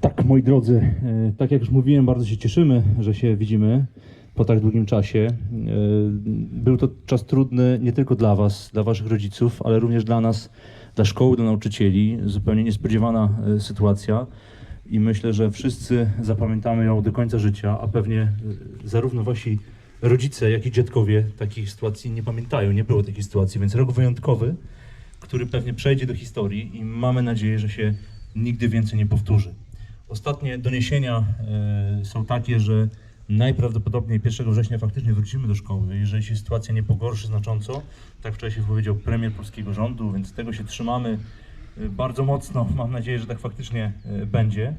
Tak, moi drodzy, e, tak jak już mówiłem, bardzo się cieszymy, że się widzimy po tak długim czasie. E, Był to czas trudny nie tylko dla Was, dla Waszych rodziców, ale również dla nas, dla szkoły, dla nauczycieli. Zupełnie niespodziewana e, sytuacja i myślę, że wszyscy zapamiętamy ją do końca życia, a pewnie zarówno Wasi rodzice, jak i dziadkowie takich sytuacji nie pamiętają. Nie było takiej sytuacji, więc rok wyjątkowy, który pewnie przejdzie do historii i mamy nadzieję, że się nigdy więcej nie powtórzy. Ostatnie doniesienia e, są takie, że najprawdopodobniej 1 września faktycznie wrócimy do szkoły, jeżeli się sytuacja nie pogorszy znacząco. Tak się powiedział premier polskiego rządu, więc tego się trzymamy e, bardzo mocno. Mam nadzieję, że tak faktycznie e, będzie.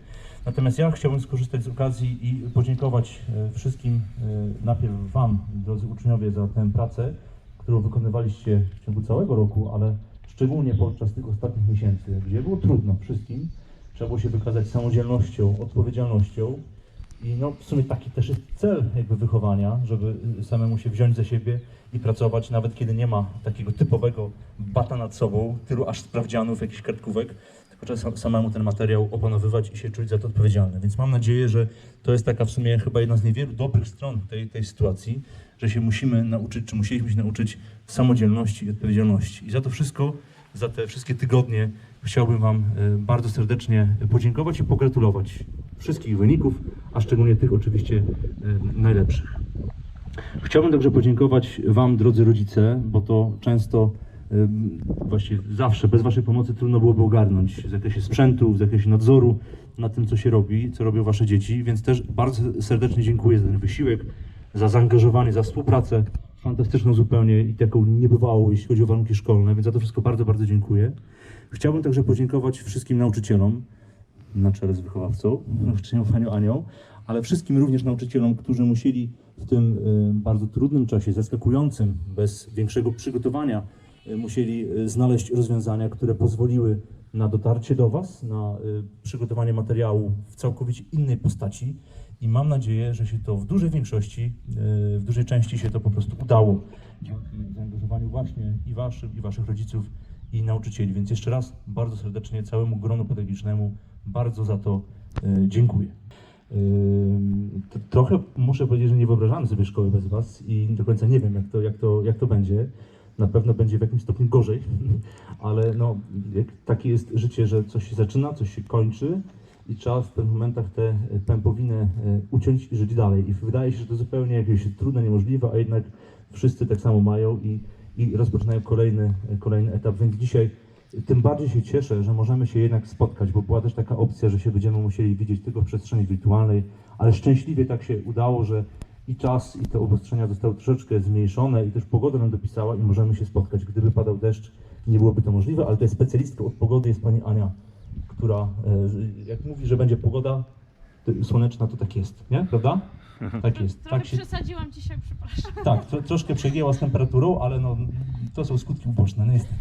Natomiast ja chciałbym skorzystać z okazji i podziękować e, wszystkim, e, najpierw Wam, drodzy uczniowie, za tę pracę, którą wykonywaliście w ciągu całego roku, ale szczególnie podczas tych ostatnich miesięcy, gdzie było trudno wszystkim. Trzeba było się wykazać samodzielnością, odpowiedzialnością i no w sumie taki też jest cel jakby wychowania, żeby y, samemu się wziąć za siebie i pracować, nawet kiedy nie ma takiego typowego bata nad sobą, tylu aż sprawdzianów, jakichś kartkówek, sam- samemu ten materiał opanowywać i się czuć za to odpowiedzialny. Więc mam nadzieję, że to jest taka w sumie chyba jedna z niewielu dobrych stron tej, tej sytuacji, że się musimy nauczyć, czy musieliśmy się nauczyć samodzielności i odpowiedzialności. I za to wszystko, za te wszystkie tygodnie chciałbym Wam e, bardzo serdecznie podziękować i pogratulować wszystkich wyników, a szczególnie tych oczywiście e, najlepszych. Chciałbym także podziękować Wam, drodzy rodzice, bo to często, ym, właściwie zawsze, bez Waszej pomocy trudno byłoby ogarnąć w zakresie sprzętu, w zakresie nadzoru nad tym, co się robi, co robią Wasze dzieci, więc też bardzo serdecznie dziękuję za ten wysiłek, za zaangażowanie, za współpracę fantastyczną zupełnie i taką niebywałą, jeśli chodzi o warunki szkolne, więc za to wszystko bardzo, bardzo dziękuję. Chciałbym także podziękować wszystkim nauczycielom, na czele z wychowawcą, nauczycielą Panią Anią, ale wszystkim również nauczycielom, którzy musieli w tym bardzo trudnym czasie, zaskakującym, bez większego przygotowania, musieli y, znaleźć rozwiązania, które pozwoliły na dotarcie do Was, na y, przygotowanie materiału w całkowicie innej postaci i mam nadzieję, że się to w dużej większości, y, w dużej części się to po prostu udało. Dzięki zaangażowaniu właśnie i Waszym, i Waszych rodziców, i nauczycieli. Więc jeszcze raz bardzo serdecznie całemu gronu pedagogicznemu bardzo za to dziękuję. Trochę muszę powiedzieć, że nie wyobrażamy sobie szkoły bez Was i do końca nie wiem, jak to, jak to, jak to będzie. Na pewno będzie w jakimś stopniu gorzej, ale no, takie jest życie, że coś się zaczyna, coś się kończy i trzeba w pewnych momentach tę e, pępowinę e, uciąć i żyć dalej. I wydaje się, że to zupełnie jakieś trudne, niemożliwe, a jednak wszyscy tak samo mają i, i rozpoczynają kolejny, kolejny etap. Więc dzisiaj tym bardziej się cieszę, że możemy się jednak spotkać, bo była też taka opcja, że się będziemy musieli widzieć tylko w przestrzeni wirtualnej, ale szczęśliwie tak się udało, że i czas, i te obostrzenia zostały troszeczkę zmniejszone i też pogoda nam dopisała i możemy się spotkać. Gdyby padał deszcz, nie byłoby to możliwe, ale to jest specjalistką od pogody, jest pani Ania, która e, jak mówi, że będzie pogoda słoneczna, to tak jest, nie? Prawda? Tak jest. Trochę Tak się, przesadziłam dzisiaj, przepraszam. tak, tro, troszkę przegięła z temperaturą, ale no, to są skutki uboczne, no niestety.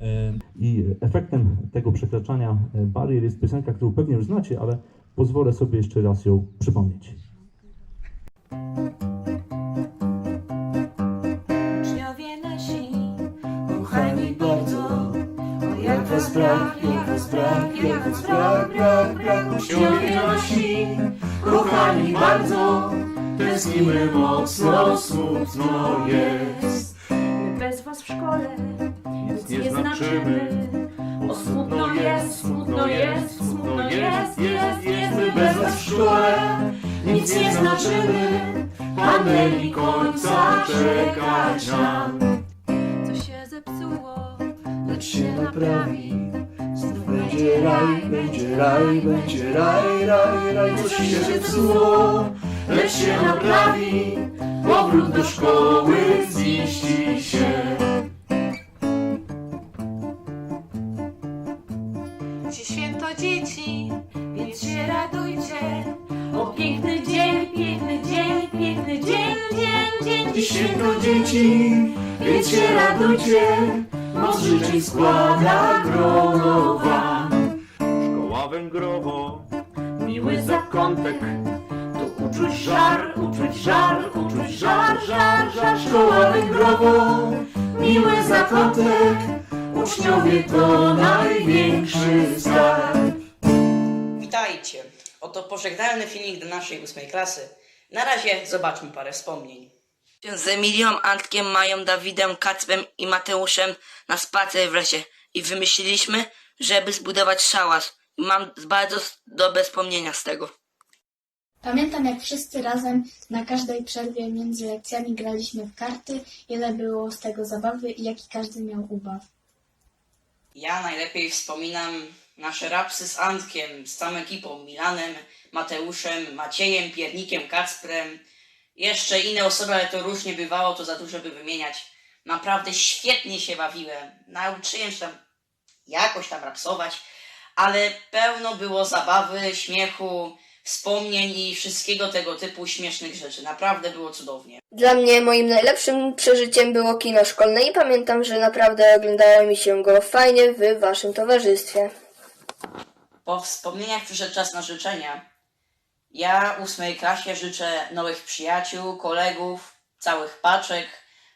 E, I efektem tego przekraczania e, barier jest piosenka, którą pewnie już znacie, ale pozwolę sobie jeszcze raz ją przypomnieć. Uczniowie nasi, kochani bardzo, o jak was brak, jak was brak, jak was brak, brak, brak. Uczniowie nasi, kochani bardzo, tęsknimy mocno, smutno jest. My bez was w szkole nic nie znaczymy. O smutno jest, smutno jest, smutno jest, jest, jest. My bez was w szkole nic nie znaczymy. Pandemii końca czekać nam. Co się zepsuło, lecz się naprawi. Znów będzie raj, będzie raj, będzie raj, raj, raj. Co się zepsuło, lecz się naprawi. Powrót do szkoły ziści się. Święto dzieci, więc się radujcie. O piękny dzień, piękny dzień, piękny dzień, dzień, dzień. Dziś święto dzieci, więc się radujcie. Moc życzeń składa grono wam. Szkoła Węgrowo, Miły zakątek, tu uczuć żar, uczuć żar, uczuć żar, żar, żar. Szkoła węgrową, miły zakątek, uczniowie to największy skarb. Witajcie. Oto pożegnalny filmik do naszej ósmej klasy. Na razie zobaczmy parę wspomnień. Z Emilią, Antkiem, Mają, Dawidem, Kacpem i Mateuszem na spacer w lesie i wymyśliliśmy, żeby zbudować szałas. I mam bardzo dobre wspomnienia z tego. Pamiętam, jak wszyscy razem na każdej przerwie między lekcjami graliśmy w karty, ile było z tego zabawy i jaki każdy miał ubaw. Ja najlepiej wspominam nasze rapsy z Antkiem, z całą ekipą, Milanem, Mateuszem, Maciejem, Piernikiem, Kacprem. Jeszcze inne osoby, ale to różnie bywało, to za dużo by wymieniać. Naprawdę świetnie się bawiłem. Nauczyłem się tam jakoś tam rapsować, ale pełno było zabawy, śmiechu, wspomnień i wszystkiego tego typu śmiesznych rzeczy. Naprawdę było cudownie. Dla mnie moim najlepszym przeżyciem było kino szkolne i pamiętam, że naprawdę oglądało mi się go fajnie w waszym towarzystwie. Po wspomnieniach przyszedł czas na życzenia. Ja ósmej klasie życzę nowych przyjaciół, kolegów, całych paczek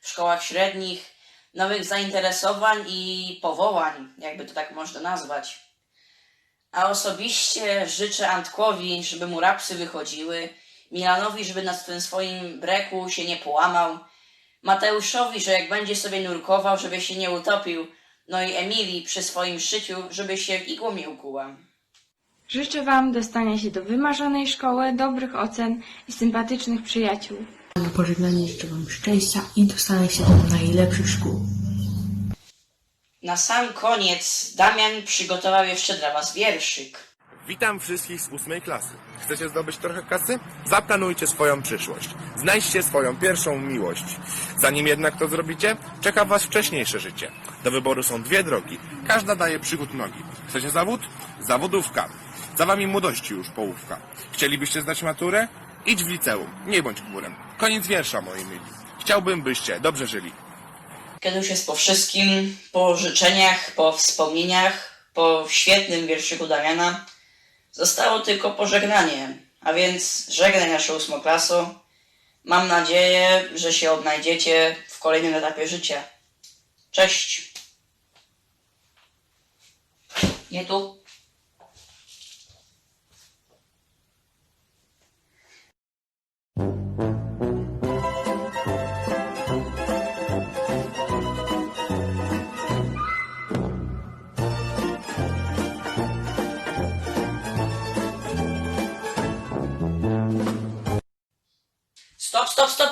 w szkołach średnich, nowych zainteresowań i powołań, jakby to tak można nazwać. A osobiście życzę Antkowi, żeby mu rapsy wychodziły, Milanowi, żeby na tym swoim breku się nie połamał, Mateuszowi, że jak będzie sobie nurkował, żeby się nie utopił, no i Emilii przy swoim szyciu, żeby się w igłą nie ukuła. Życzę Wam dostania się do wymarzonej szkoły, dobrych ocen i sympatycznych przyjaciół. Na pożegnanie życzę Wam szczęścia i dostania się do najlepszych szkół. Na sam koniec Damian przygotował jeszcze dla Was wierszyk. Witam wszystkich z ósmej klasy. Chcecie zdobyć trochę kasy? Zaplanujcie swoją przyszłość. Znajdźcie swoją pierwszą miłość. Zanim jednak to zrobicie, czeka Was wcześniejsze życie. Do wyboru są dwie drogi. Każda daje przygód nogi. Chcecie zawód? Zawodówka. Za Wami młodości już połówka. Chcielibyście zdać maturę? Idź w liceum. Nie bądź chmurem. Koniec wiersza, moi mili. Chciałbym, byście dobrze żyli. Kiedy już jest po wszystkim, po życzeniach, po wspomnieniach, po świetnym wierszyku Damiana, zostało tylko pożegnanie. A więc żegnaj naszą ósmoklasą. Mam nadzieję, że się odnajdziecie w kolejnym etapie życia. Cześć. Nie tu.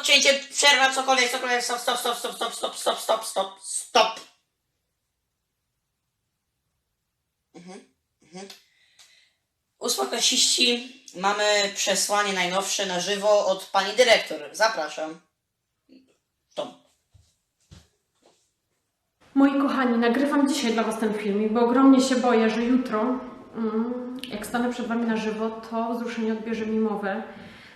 Stop, stop, stop, cięcie, przerwa, cokolwiek, cokolwiek, stop, stop, stop, stop, stop, stop, stop, stop, stop, stop. Mhm, mhm. Mamy przesłanie najnowsze na żywo od pani dyrektor. Zapraszam. Tom. Moi kochani, nagrywam dzisiaj dla Was ten filmik, bo ogromnie się boję, że jutro, mm, jak stanę przed Wami na żywo, to wzruszenie odbierze mi mowę.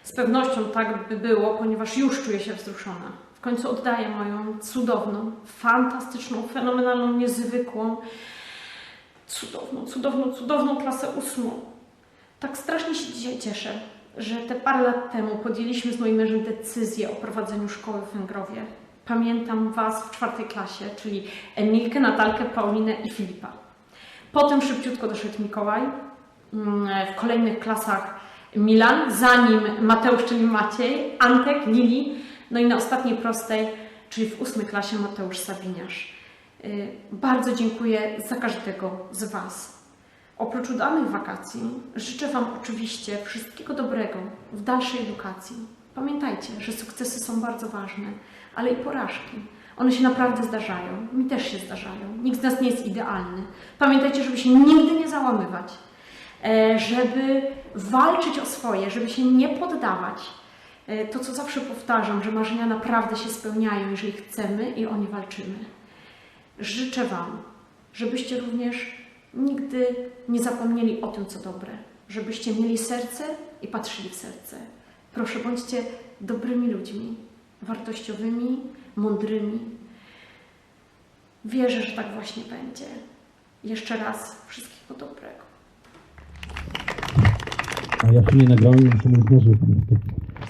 Z pewnością tak by było, ponieważ już czuję się wzruszona. W końcu oddaję moją cudowną, fantastyczną, fenomenalną, niezwykłą, cudowną, cudowną, cudowną klasę ósmą. Tak strasznie się dzisiaj cieszę, że te parę lat temu podjęliśmy z moim mężem decyzję o prowadzeniu szkoły w Węgrowie. Pamiętam Was w czwartej klasie, czyli Emilkę, Natalkę, Paulinę i Filipa. Potem szybciutko doszedł Mikołaj. Mm, W kolejnych klasach Milan, zanim Mateusz, czyli Maciej, Antek, Lili, no i na ostatniej prostej, czyli w ósmej klasie Mateusz Sabiniarz. Y, Bardzo dziękuję za każdego z Was. Oprócz udanych wakacji życzę Wam oczywiście wszystkiego dobrego w dalszej edukacji. Pamiętajcie, że sukcesy są bardzo ważne, ale i porażki. One się naprawdę zdarzają. Mi też się zdarzają. Nikt z nas nie jest idealny. Pamiętajcie, żeby się nigdy nie załamywać, e, żeby walczyć o swoje, żeby się nie poddawać. E, To, co zawsze powtarzam, że marzenia naprawdę się spełniają, jeżeli chcemy i o nie walczymy. Życzę Wam, żebyście również nigdy nie zapomnieli o tym, co dobre, żebyście mieli serce i patrzyli w serce. Proszę, bądźcie dobrymi ludźmi, wartościowymi, mądrymi. Wierzę, że tak właśnie będzie. Jeszcze raz wszystkiego dobrego. A ja się nie nagrałem, mówić na żywo.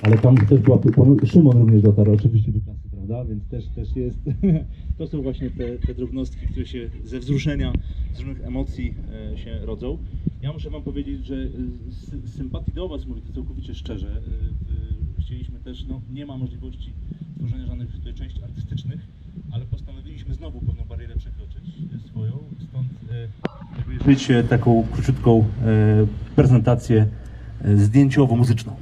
Ale tam też była, Szymon również dotarł oczywiście do klasy, prawda? Więc też, też jest, to są właśnie te, te drobnostki, które się ze wzruszenia, z różnych emocji e, się rodzą. Ja muszę wam powiedzieć, że z, z sympatii do was, mówię to całkowicie szczerze, e, e, chcieliśmy też, no nie ma możliwości tworzenia żadnych tutaj części artystycznych, ale postanowiliśmy znowu pewną barierę przekroczyć e, swoją, stąd e, jakby e, taką króciutką e, prezentację e, zdjęciowo-muzyczną.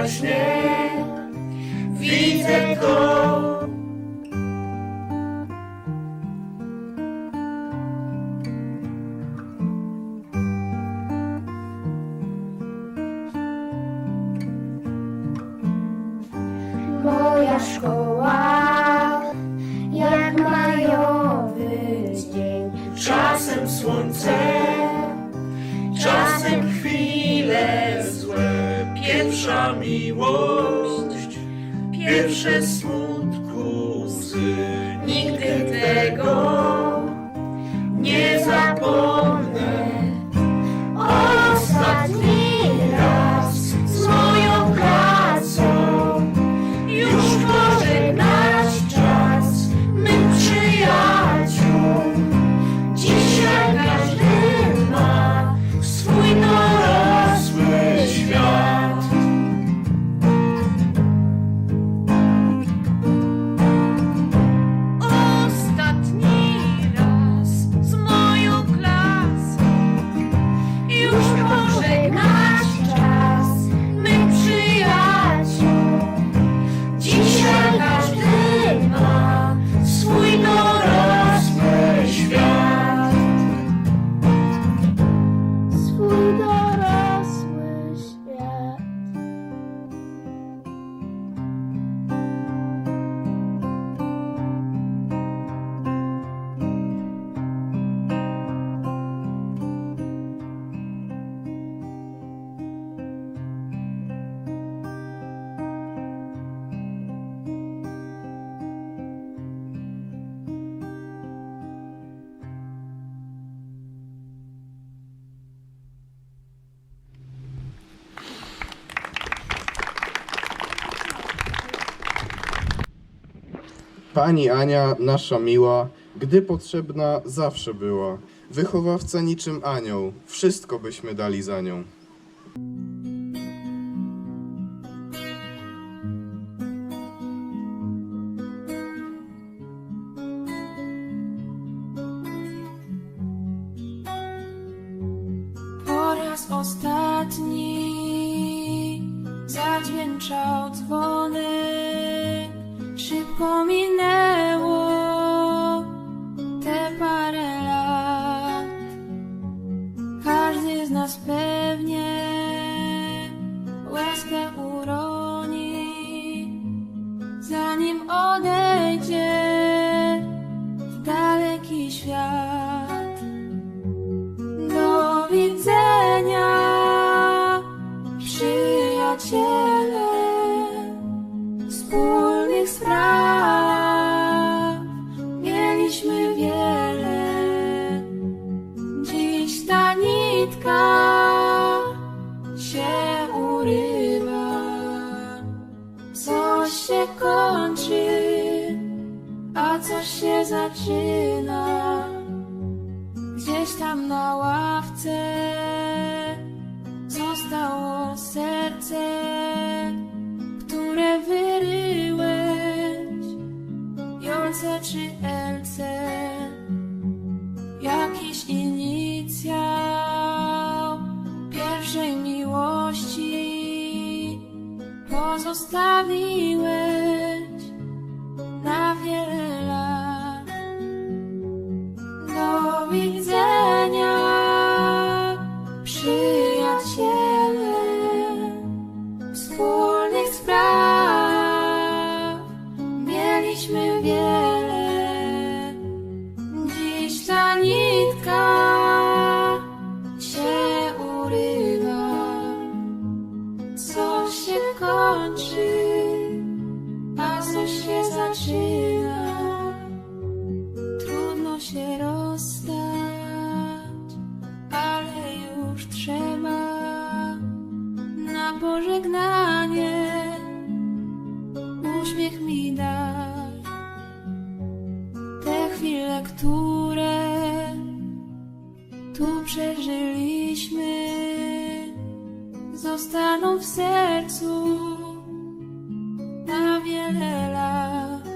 Wyraźnie Widzę to moja szkoła, Pierwsza miłość, pierwsze smutku łzy. Nigdy tego nie zapomnę Pani Ania, nasza miła, gdy potrzebna, zawsze była. Wychowawca niczym anioł, wszystko byśmy dali za nią. Po raz ostatni zadźwięczał dzwonek. come now. Gdzieś tam na ławce. Zostało serce, które wyryłeś, Jolce czy Elce, jakiś inicjał pierwszej miłości pozostawiłeś pożegnanie uśmiech mi daj. Te chwile, które tu przeżyliśmy, zostaną w sercu na wiele lat.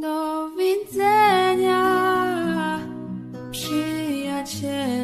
Do widzenia, przyjaciele,